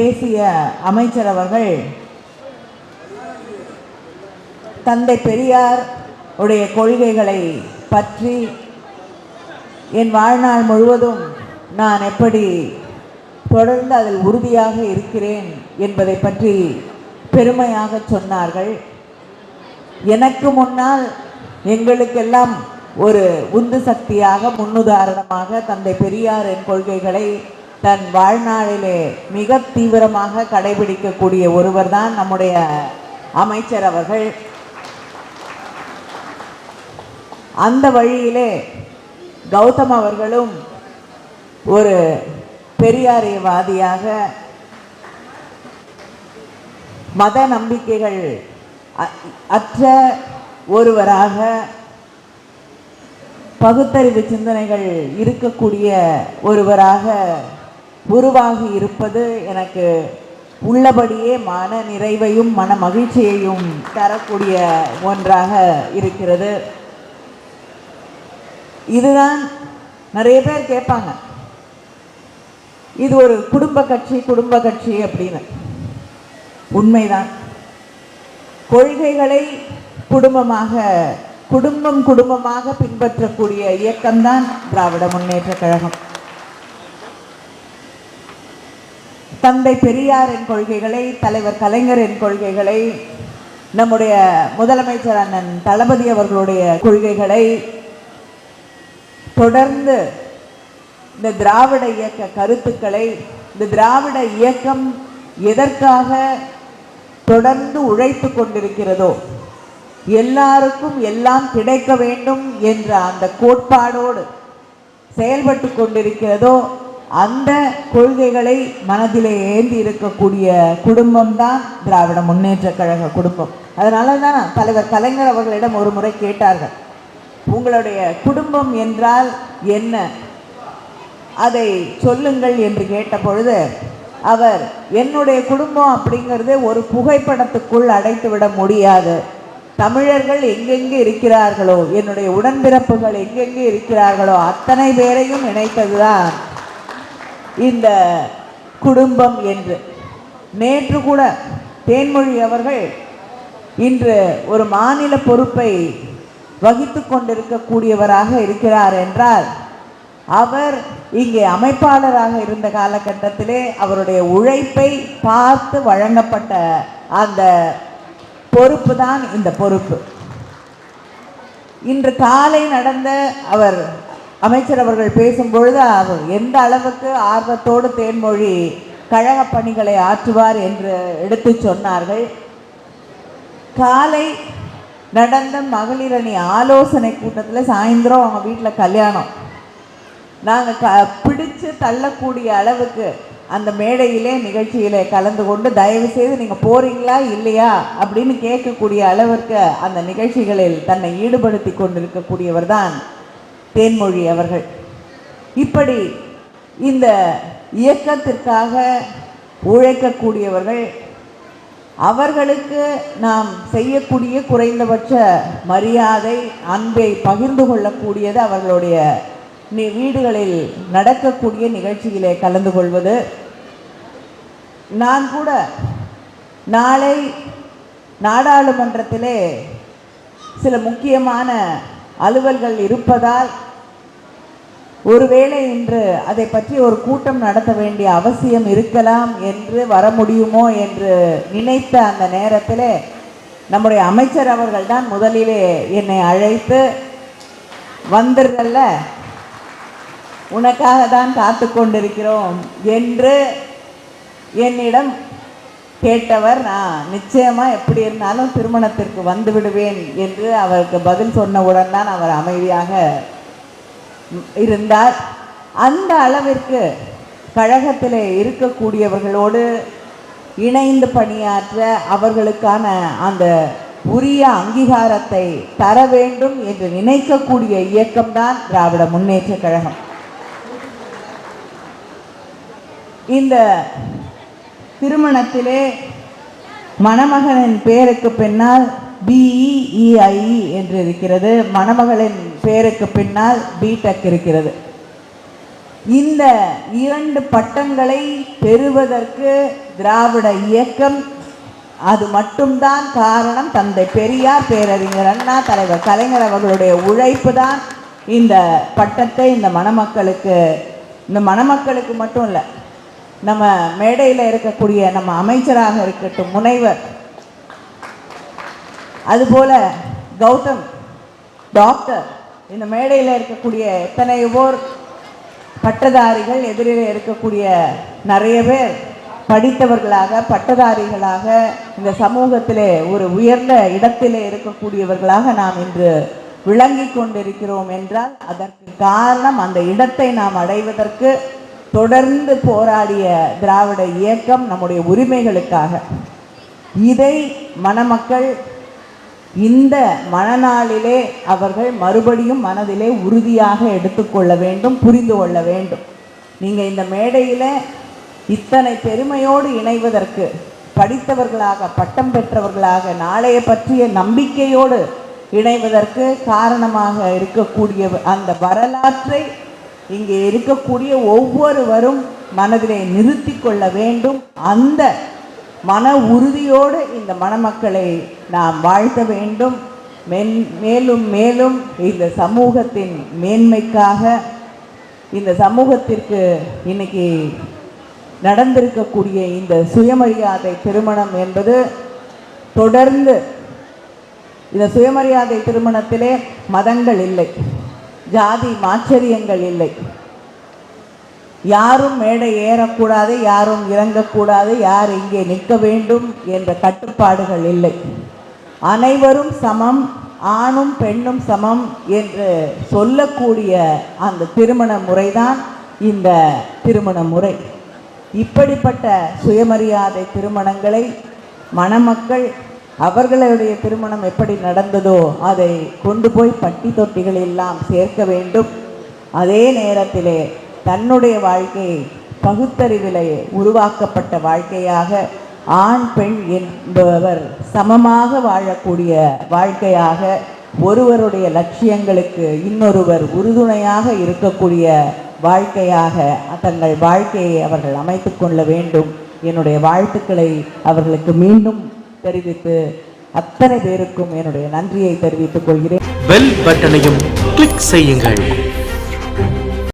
பேசிய அமைச்சர் அவர்கள் தந்தை பெரியார் உடைய கொள்கைகளை பற்றி என் வாழ்நாள் முழுவதும் நான் எப்படி தொடர்ந்து அதில் உறுதியாக இருக்கிறேன் என்பதை பற்றி பெருமையாக சொன்னார்கள். எனக்கு முன்னால் எங்களுக்கெல்லாம் ஒரு உந்து சக்தியாக முன்னுதாரணமாக தந்தை பெரியாரின் கொள்கைகளை தன் வாழ்நாளிலே மிக தீவிரமாக கடைபிடிக்கக்கூடிய ஒருவர் தான் நம்முடைய அமைச்சர் அவர்கள். அந்த வழியிலே கௌதம் அவர்களும் ஒரு பெரியாரியவாதியாக மத நம்பிக்கைகள் அ- அற்ற ஒருவராக பகுத்தறிவு சிந்தனைகள் இருக்கக்கூடிய ஒருவராக உருவாகி இருப்பது எனக்கு உள்ளபடியே மன நிறைவையும் மன மகிழ்ச்சியையும் தரக்கூடிய ஒன்றாக இருக்கிறது. இதுதான் நிறைய பேர் கேட்பாங்க. இது ஒரு குடும்ப கட்சி குடும்ப கட்சி அப்படின்னு. உண்மைதான். கொள்கைகளை குடும்பமாக குடும்பம் குடும்பமாக பின்பற்றக்கூடிய இயக்கம்தான் திராவிட முன்னேற்ற கழகம். தந்தை பெரியாரின் கொள்கைகளை தலைவர் கலைஞரின் கொள்கைகளை நம்முடைய முதலமைச்சர் அண்ணன் தளபதி அவர்களுடைய கொள்கைகளை தொடர்ந்து இந்த திராவிட இயக்க கருத்துக்களை இந்த திராவிட இயக்கம் எதற்காக தொடர்ந்து உழைத்து கொண்டிருக்கிறதோ எல்லாருக்கும் எல்லாம் கிடைக்க வேண்டும் என்ற அந்த கோட்பாடோடு செயல்பட்டு கொண்டிருக்கிறதோ அந்த கொள்கைகளை மனதிலே ஏந்தி இருக்கக்கூடிய குடும்பம்தான் திராவிட முன்னேற்ற கழக குடும்பம். அதனால தான் தலைவர் கலைஞர் அவர்களிடம் ஒரு முறை கேட்டார்கள் உங்களுடைய குடும்பம் என்றால் என்ன? அதை சொல்லுங்கள் என்று கேட்ட பொழுது அவர் என்னுடைய குடும்பம் அப்படிங்கிறது ஒரு புகைப்படத்துக்குள் அடைத்து விட முடியாது. தமிழர்கள் எங்கெங்கே இருக்கிறார்களோ என்னுடைய உடன்பிறப்புகள் எங்கெங்கே இருக்கிறார்களோ அத்தனை பேரையும் இணைத்ததுதான் இந்த குடும்பம் என்று. நேற்று கூட தேன்மொழி அவர்கள் இன்று ஒரு மாநில பொறுப்பை வகித்து கொண்டிருக்கக்கூடியவராக இருக்கிறார் என்றால் அவர் இங்கே அமைப்பாளராக இருந்த காலகட்டத்திலே அவருடைய உழைப்பை பார்த்து வழங்கப்பட்ட அந்த பொறுப்பு தான் இந்த பொறுப்பு. இன்று காலை நடந்த அவர் அமைச்சர் அவர்கள் பேசும்பொழுது அவர் எந்த அளவுக்கு ஆர்வத்தோடு தேன்மொழி கழக பணிகளை ஆற்றுவார் என்று எடுத்து சொன்னார்கள். காலை நடந்த மகளிர் அணி ஆலோசனை கூட்டத்தில் சாயந்தரம் அவங்க வீட்டில் கல்யாணம். நாங்கள் க பிடிச்சு தள்ளக்கூடிய அளவுக்கு அந்த மேடையிலே நிகழ்ச்சியிலே கலந்து கொண்டு தயவு செய்து நீங்கள் போறீங்களா இல்லையா அப்படின்னு கேட்கக்கூடிய அளவிற்கு அந்த நிகழ்ச்சிகளில் தன்னை ஈடுபடுத்தி கொண்டிருக்கக்கூடியவர் தான் தேன்மொழி அவர்கள். இப்படி இந்த இயக்கத்திற்காக உழைக்கக்கூடியவர்கள் அவர்களுக்கு நாம் செய்யக்கூடிய குறைந்தபட்ச மரியாதை அன்பை பகிர்ந்து கொள்ளக்கூடியது அவர்களுடைய வீடுகளில் நடக்கக்கூடிய நிகழ்ச்சியிலே கலந்து கொள்வது. நான் கூட நாளை நாடாளுமன்றத்திலே சில முக்கியமான அலுவல்கள் இருப்பதால் ஒருவேளை இன்று அதை பற்றி ஒரு கூட்டம் நடத்த வேண்டிய அவசியம் இருக்கலாம் என்று வர முடியுமோ என்று நினைத்த அந்த நேரத்தில் நம்முடைய அமைச்சர் அவர்கள் தான் முதலிலே என்னை அழைத்து வந்திருக்கல்ல உனக்காக தான் காத்து கொண்டிருக்கிறோம் என்று என்னிடம் கேட்டவர் நான் நிச்சயமாக எப்படி இருந்தாலும் திருமணத்திற்கு வந்து விடுவேன் என்று அவருக்கு பதில் சொன்னவுடன் தான் அவர் அமைதியாக இருந்தார். அந்த அளவிற்கு கழகத்தில் இருக்கக்கூடியவர்களோடு இணைந்து பணியாற்ற அவர்களுக்கான அந்த உரிய அங்கீகாரத்தை தர வேண்டும் என்று நினைக்கக்கூடிய இயக்கம்தான் திராவிட முன்னேற்ற கழகம். இந்த திருமணத்திலே மணமகனின் பெயருக்கு பின்னால் பிஇஇஐஇ என்று இருக்கிறது மணமகளின் பெயருக்கு பின்னால் பிடெக் இருக்கிறது. இந்த இரண்டு பட்டங்களை பெறுவதற்கு திராவிட இயக்கம் அது மட்டும்தான் காரணம். தந்தை பெரியார் பேரறிஞர் அண்ணா தலைவர் கலைஞர் அவர்களுடைய உழைப்பு தான் இந்த பட்டத்தை இந்த மணமக்களுக்கு இந்த மணமக்களுக்கு மட்டும் இல்லை நம்ம மேடையில் இருக்கக்கூடிய நம்ம அமைச்சராக இருக்கட்டும் முனைவர். அதுபோல கௌதம் டாக்டர். இந்த மேடையில் இருக்கக்கூடிய எத்தனையோர் பட்டதாரிகள் எதிரில் இருக்கக்கூடிய நிறைய பேர் படித்தவர்களாக பட்டதாரிகளாக இந்த சமூகத்திலே ஒரு உயர்ந்த இடத்திலே இருக்கக்கூடியவர்களாக நாம் இன்று விளங்கி கொண்டிருக்கிறோம் என்றால் அதற்கு காரணம் அந்த இடத்தை நாம் அடைவதற்கு தொடர்ந்து போராடிய திராவிட இயக்கம் நம்முடைய உரிமைகளுக்காக. இதை மணமக்கள் இந்த மனநாளிலே அவர்கள் மறுபடியும் மனதிலே உறுதியாக எடுத்துக்கொள்ள வேண்டும் புரிந்து கொள்ள வேண்டும். நீங்கள் இந்த மேடையில் இத்தனை பெருமையோடு இணைவதற்கு படித்தவர்களாக பட்டம் பெற்றவர்களாக நாளைய பற்றிய நம்பிக்கையோடு இணைவதற்கு காரணமாக இருக்கக்கூடிய அந்த வரலாற்றை இங்கே இருக்கக்கூடிய ஒவ்வொருவரும் மனதிலே நிறுத்தி கொள்ள வேண்டும். அந்த மன உறுதியோடு இந்த மணமக்களை நாம் வாழ்த்த வேண்டும். மென் மேலும் மேலும் இந்த சமூகத்தின் மேன்மைக்காக இந்த சமூகத்திற்கு இன்னைக்கு நடந்திருக்கக்கூடிய இந்த சுயமரியாதை திருமணம் என்பது தொடர்ந்து இந்த சுயமரியாதை திருமணத்திலே மதங்கள் இல்லை. ஜாதி மாச்சரியங்கள் இல்லை. யாரும் மேடை ஏறக்கூடாது யாரும் இறங்கக்கூடாது யார் இங்கே நிற்க வேண்டும் என்ற கட்டுப்பாடுகள் இல்லை. அனைவரும் சமம் ஆணும் பெண்ணும் சமம் என்று சொல்லக்கூடிய அந்த திருமண முறைதான் இந்த திருமண முறை. இப்படிப்பட்ட சுயமரியாதை திருமணங்களை மணமக்கள் அவர்களுடைய திருமணம் எப்படி நடந்ததோ அதை கொண்டு போய் பட்டி தொட்டிகள் எல்லாம் சேர்க்க வேண்டும். அதே நேரத்திலே தன்னுடைய வாழ்க்கையை பகுத்தறிவிலே உருவாக்கப்பட்ட வாழ்க்கையாக ஆண் பெண் என்பவர் சமமாக வாழக்கூடிய வாழ்க்கையாக ஒருவருடைய லட்சியங்களுக்கு இன்னொருவர் உறுதுணையாக இருக்கக்கூடிய வாழ்க்கையாக தங்கள் வாழ்க்கையை அவர்கள் அமைத்து கொள்ள வேண்டும். என்னுடைய வாழ்த்துக்களை அவர்களுக்கு மீண்டும் தெரிவித்து அத்தனை பேருக்கும் என்னுடைய நன்றியை தெரிவித்துக் கொள்கிறேன். பெல் பட்டனையும் கிளிக் செய்யுங்கள்.